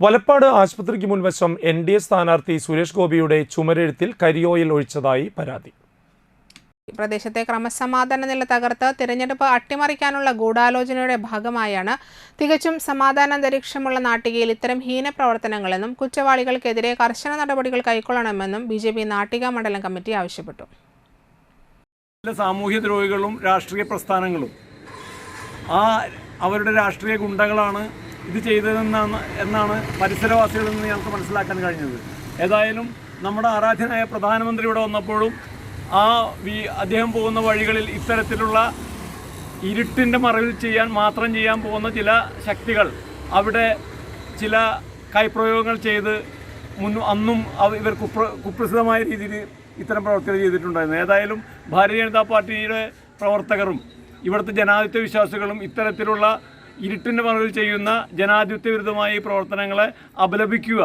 വലപ്പാട് ആശുപത്രിക്ക് മുൻവശം N D A സ്ഥാനാർത്ഥി സുരേഷ് ഗോപിയുടെ ചുമരെഴുത്തിൽ കരിയോയിൽ ഒഴിച്ചതായി പരാതി. പ്രദേശത്തെ ക്രമസമാധാന നില തകർത്ത് തിരഞ്ഞെടുപ്പ് അട്ടിമറിക്കാനുള്ള ഗൂഢാലോചനയുടെ ഭാഗമായാണ് തികച്ചും സമാധാന അന്തരീക്ഷമുള്ള നാട്ടികയിൽ ഇത്തരം ഹീന ഹീനപ്രവർത്തനങ്ങളെന്നും കുറ്റവാളികൾക്കെതിരെ കർശന നടപടികൾ കൈക്കൊള്ളണമെന്നും ബി ജെ പി നാട്ടിക മണ്ഡലം കമ്മിറ്റി ആവശ്യപ്പെട്ടു. സാമൂഹ്യ ദ്രോഹികളും രാഷ്ട്രീയ പ്രസ്ഥാനങ്ങളും ആ അവരുടെ രാഷ്ട്രീയ ഗുണ്ടകളാണ് ഇത് ചെയ്തതെന്നാണ് എന്നാണ് പരിസരവാസികളിൽ നിന്ന് ഞങ്ങൾക്ക് മനസ്സിലാക്കാൻ കഴിഞ്ഞത്. ഏതായാലും നമ്മുടെ ആരാധ്യനായ പ്രധാനമന്ത്രി ഇവിടെ വന്നപ്പോഴും ആ വി അദ്ദേഹം പോകുന്ന വഴികളിൽ ഇത്തരത്തിലുള്ള ഇരുട്ടിന്റെ മറവിൽ ചെയ്യാൻ മാത്രം ചെയ്യാൻ പോകുന്ന ചില ശക്തികൾ അവിടെ ചില കൈപ്രയോഗങ്ങൾ ചെയ്ത് മുൻ അന്നും ഇവർ കുപ്ര കുപ്രസിദ്ധമായ രീതിയിൽ ഇത്തരം പ്രവർത്തനം ചെയ്തിട്ടുണ്ടായിരുന്നു. ഏതായാലും ഭാരതീയ ജനതാ പാർട്ടിയുടെ പ്രവർത്തകരും ഇവിടുത്തെ ജനാധിപത്യ വിശ്വാസികളും ഇത്തരത്തിലുള്ള ഇരുട്ടിന്റെ മറവിൽ ചെയ്യുന്ന ജനാധിപത്യ വിരുദ്ധമായ ഈ പ്രവർത്തനങ്ങളെ അപലപിക്കുക.